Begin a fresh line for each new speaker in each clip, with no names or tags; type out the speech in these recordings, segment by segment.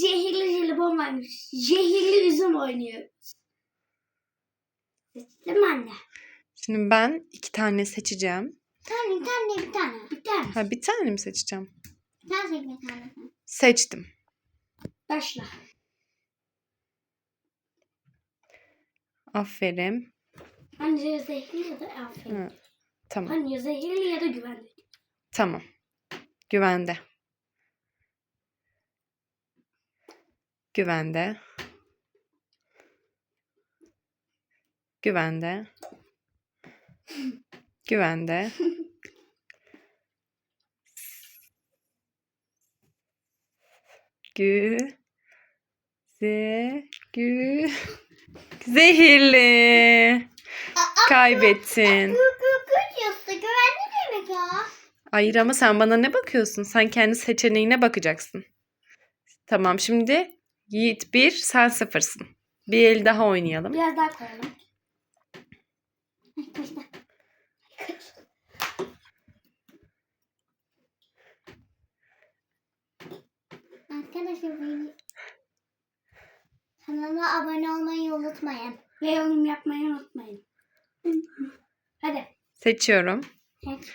zehirli jelibon varmış. Zehirli üzüm oynuyoruz. Değil mi anne?
Şimdi ben iki tane seçeceğim.
Tane tane bir tane.
Bir tane.
Ha bir tane mi seçeceğim?
Sen seç bir tane.
Seçtim.
Başla.
Aferin.
Anne zehirli ya da aferin.
Hı, Tamam.
Anne zehirli ya da güvenli.
Tamam. Güvende. Güvende. Güvende. Güvende. Gü ze gü zehirli. Kaybettin. Hayır ama sen bana ne bakıyorsun? Sen kendi seçeneğine bakacaksın. Tamam şimdi Yiğit 1, sen sıfırsın. Bir el daha oynayalım.
Biraz daha koyalım.
Arkadaşlar beni kanala abone olmayı unutmayın.
Ve yorum yapmayı unutmayın. Hadi.
Seçiyorum.
Seç.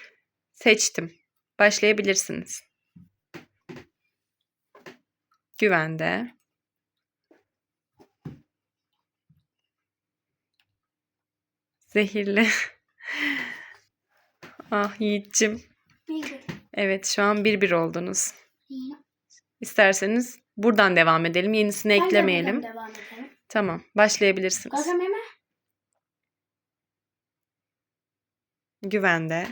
Seçtim. Başlayabilirsiniz. Güvende. Zehirli. ah Yiğit'cim. Evet şu an bir bir oldunuz. İsterseniz buradan devam edelim. Yenisini
de
eklemeyelim.
buradan Devam edelim.
Tamam. Başlayabilirsiniz.
Bakalım hemen.
Güvende.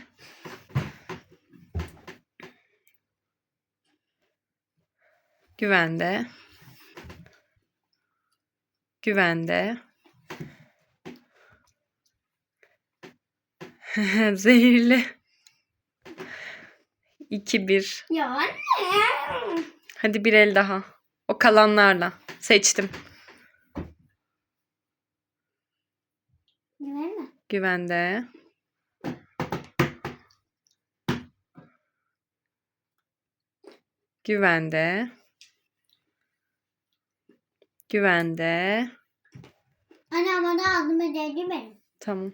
Güvende. Güvende. Zehirli. 2-1.
Ya anne.
Hadi bir el daha. O kalanlarla. Seçtim.
Güvenli mi?
Güvende. Güvende. Güvende.
Anne bana aldım ödevli benim.
Tamam.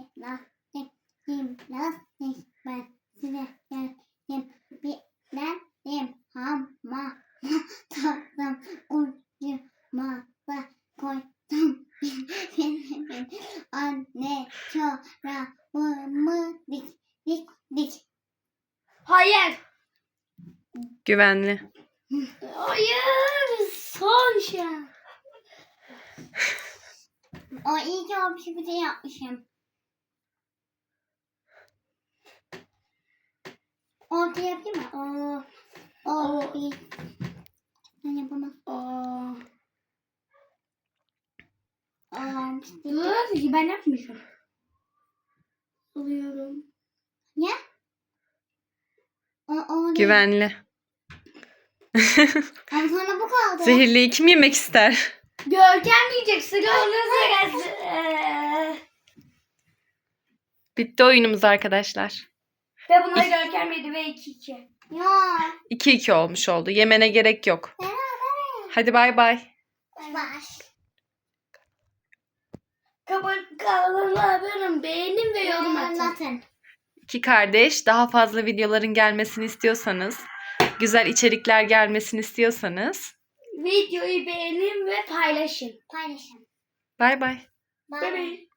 Hayır.
Güvenli.
Hayır. Son şey.
o iyi ki o bir şey şey yapmışım Orta yapayım mı? O, o, bir. Ben yapamam.
Aa.
O, işte.
Dur. Ben yapmayacağım. Alıyorum.
Ne? O, o değil.
Güvenli.
Ama sonra bu kaldı.
Zehirliyi kim yemek ister?
Görkem diyecek. Sıra ona gelsin.
Bitti oyunumuz arkadaşlar.
Ve buna Görkem yedi ve 2-2.
Ya.
2-2 olmuş oldu. Yemene gerek yok. Hadi bay bay.
Baş.
Kapat kanalıma abone. Beğenin ve yorum atın.
Anlatın.
İki kardeş daha fazla videoların gelmesini istiyorsanız, güzel içerikler gelmesini istiyorsanız
Videoyu beğenin ve paylaşın.
Paylaşın.
bay bay.
Bye. Bye.